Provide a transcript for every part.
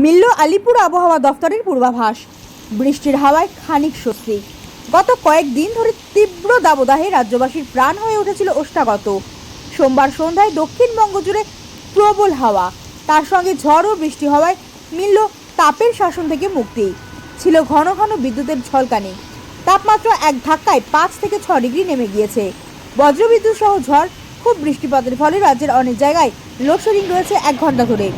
মিলল আলিপুর আবহাওয়া দফতরের পূর্বাভাস। বৃষ্টির হাওয়ায় খানিক স্বস্তি। গত কয়েকদিন ধরে তীব্র দাবদাহে রাজ্যবাসীর প্রাণ হয়ে উঠেছিল ওষ্ঠাগত। সোমবার সন্ধ্যায় দক্ষিণবঙ্গ জুড়ে প্রবল হাওয়া। তার সঙ্গে ঝড় ও বৃষ্টি হওয়ায় মিলল তাপের শাসন থেকে মুক্তি। ছিল ঘন ঘন বিদ্যুতের ঝলকানি। তাপমাত্রা এক ধাক্কায় পাঁচ থেকে ছ ডিগ্রি নেমে গিয়েছে। বজ্রবিদ্যুৎ সহ ঝড়, খুব বৃষ্টিপাতের ফলে রাজ্যের অনেক জায়গায় লোডশেডিং রয়েছে এক ঘণ্টা ধরে।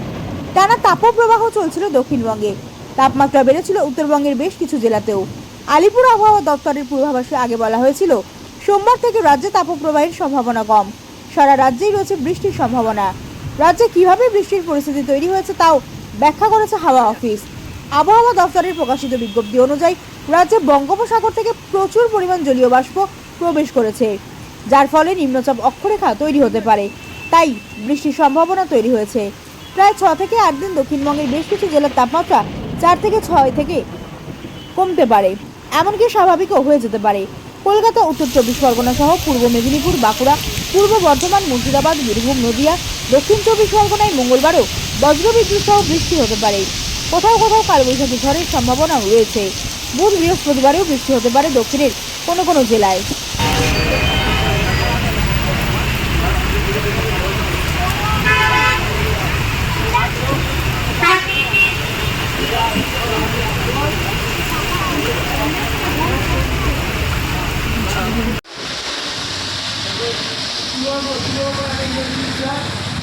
টানা তাপপ্রবাহ চলছিল দক্ষিণবঙ্গে। তাপমাত্রা বেড়েছিল উত্তরবঙ্গের বেশ কিছু জেলাতেও। আলিপুর আবহাওয়া দপ্তরের পূর্বাভাসে আগে বলা হয়েছিল, সোমবার থেকে রাজ্যে তাপপ্রবাহের সম্ভাবনা কম। সারা রাজ্যেই রয়েছে বৃষ্টির সম্ভাবনা। রাজ্যে কীভাবে বৃষ্টির পরিস্থিতি তৈরি হয়েছে তাও ব্যাখ্যা করেছে হাওয়া অফিস। আবহাওয়া দফতরের প্রকাশিত বিজ্ঞপ্তি অনুযায়ী, রাজ্যে বঙ্গোপসাগর থেকে প্রচুর পরিমাণ জলীয় বাষ্প প্রবেশ করেছে, যার ফলে নিম্নচাপ অক্ষরেখা তৈরি হতে পারে। তাই বৃষ্টির সম্ভাবনা তৈরি হয়েছে। প্রায় ছ থেকে আট দিন দক্ষিণবঙ্গের বেশ কিছু জেলার তাপমাত্রা চার থেকে ছয় থেকে কমতে পারে। এমনকি স্বাভাবিকও হয়ে যেতে পারে। কলকাতা, উত্তর চব্বিশ পরগনা সহ পূর্ব মেদিনীপুর, বাঁকুড়া, পূর্ব বর্ধমান, মুর্শিদাবাদ, বীরভূম, নদিয়া, দক্ষিণ চব্বিশ পরগনায় মঙ্গলবারও বজ্রবিদ্যুৎ সহ বৃষ্টি হতে পারে। কোথাও কোথাও কালবৈশাখী ঝড়ের সম্ভাবনাও রয়েছে। বুধ বৃহস্পতিবারেও বৃষ্টি হতে পারে দক্ষিণের কোনো কোনো জেলায়। nuevos yoga en el